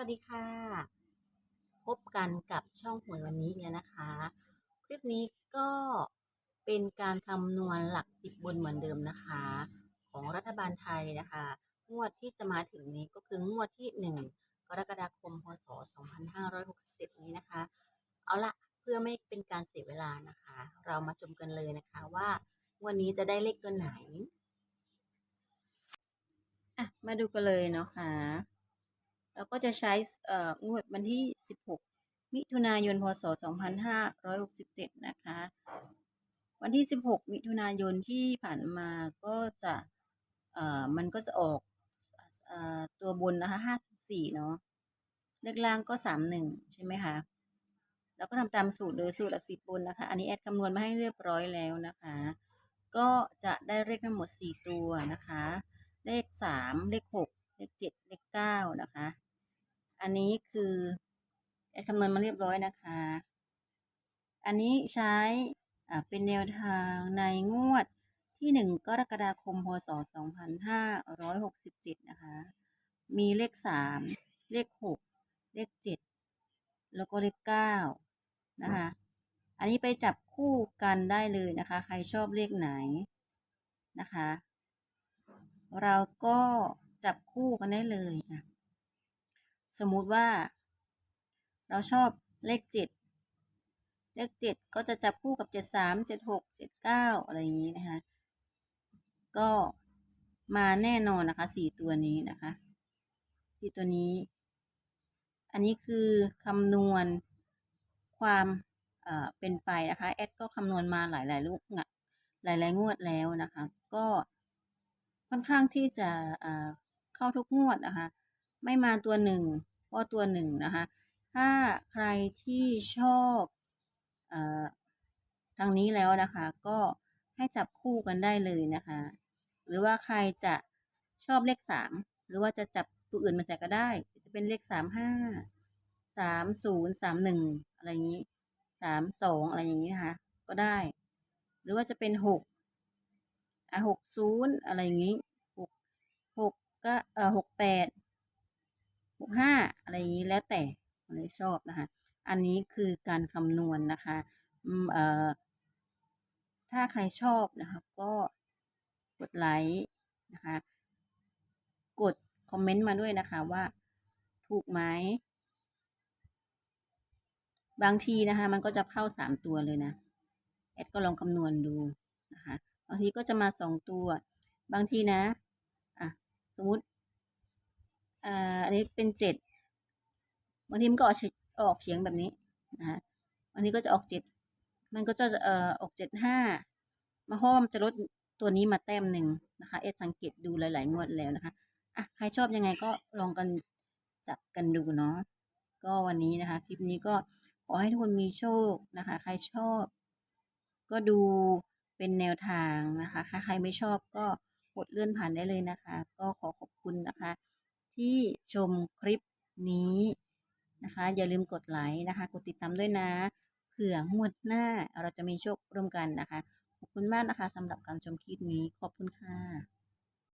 วัสดีค่ะ พบกันกับช่องหวยวันนี้อีกแล้วนะคะ คลิปนี้ก็เป็นการคำนวณหลักสิบบนเหมือนเดิมนะคะ ของรัฐบาลไทยนะคะ งวดที่จะมาถึงนี้ก็คืองวดที่หนึ่งกรกฎาคมพศ2567 นี้นะคะ เอาละเพื่อไม่เป็นการเสียเวลานะคะ เรามาชมกันเลยนะคะว่าวันนี้จะได้เลขตัวไหน อะ มาดูกันเลยเนาะค่ะ เราก็จะใช้เอ่องวดวันที่ 16 มิถุนายน พศ 2567 นะคะ วันที่ 16 มิถุนายนที่ผ่านมาก็จะเอ่อมันก็จะออกเอ่อตัวบนนะคะ54 เนาะเลขล่างก็ 31 ใช่ไหมคะแล้วก็ทำตามสูตรเลยสูตรลักสิบบนนะคะ อันนี้แอดคำนวณมาให้เรียบร้อยแล้วนะคะ ก็จะได้เลขทั้งหมด4ตัวนะคะ เลข3เลข6เลข7เลข9นะคะ อันนี้คือแอดคำนวณมาเรียบร้อยนะคะ อันนี้ใช้เป็นแนวทางในงวดที่ 1 กรกฎาคม พศ 2567 นะคะ มีเลข 3 เลข 6 เลข 7 แล้วก็เลข 9 นะคะ อันนี้ไปจับคู่กันได้เลยนะคะ ใครชอบเลขไหนนะคะ เราก็จับคู่กันได้เลยอะ สมมุติว่า เราชอบเลขเจ็ดเลขเจ็ดก็จะจับคู่กับเจ็ดสามเจ็ดหกเจ็ดเก้าอะไรอย่างนี้นะคะ ก็มาแน่นอนนะคะสี่ตัวนี้นะคะสี่ตัวนี้ อันนี้คือคำนวณความเป็นไปนะคะแอดก็คำนวณมาหลายๆลูกหลายๆงวดแล้วนะคะ ก็ค่อนข้างที่จะเข้าทุกงวดนะคะ ไม่มาตัวหนึ่งก็ตัวหนึ่งนะคะ ถ้าใครที่ชอบเอ่อทางนี้แล้วนะคะ ก็ให้จับคู่กันได้เลยนะคะ หรือว่าใครจะชอบเลขสามหรือว่าจะจับตัวอื่นมาใส่ก็ได้ จะเป็นเลขสามห้าสามศูนย์สามหนึ่งอะไรอย่างนี้สามสองอะไรอย่างนี้นะคะก็ได้ หรือว่าจะเป็นหกอะหกศูนย์อะไรอย่างนี้หกหกก็เอ่อหกแปด หกห้าอะไรอย่างนี้แล้วแต่คนที่ชอบนะคะ อันนี้คือการคำนวณนะคะเอ่อถ้าใครชอบนะคะก็กดไลค์นะคะ กดคอมเมนต์มาด้วยนะคะว่าถูกไหมบางทีนะคะ มันก็จะเข้าสามตัวเลยนะแอดก็ลองคำนวณดูนะคะบางทีก็จะมาสองตัว บางทีนะอะสมมติ อ่าอันนี้เป็นเจ็ดบางทีมันก็ออกเฉียออกเฉียงแบบนี้นะคะบางทีก็จะออกเจ็ดมันก็จะเอ่อออกเจ็ดห้ามาเพราะว่ามันจะลดตัวนี้มาแต้มหนึ่งนะคะ เอสังเกตดูหลาย ๆ งวดแล้วนะคะอะใครชอบยังไงก็ลองกันจับกันดูเนาะก็วันนี้นะคะ คลิปนี้ก็ขอให้ทุกคนมีโชคนะคะ ใครชอบ ก็ดูเป็นแนวทางนะคะ ใครไม่ชอบก็กดเลื่อนผ่านได้เลยนะคะ ก็ขอขอบคุณนะคะ ที่ชมคลิปนี้นะคะ อย่าลืมกดไลค์นะคะ กดติดตามด้วยนะ เผื่องวดหน้าเราจะมีโชคร่วมกันนะคะ ขอบคุณมากนะคะสำหรับการชมคลิปนี้ ขอบคุณค่ะ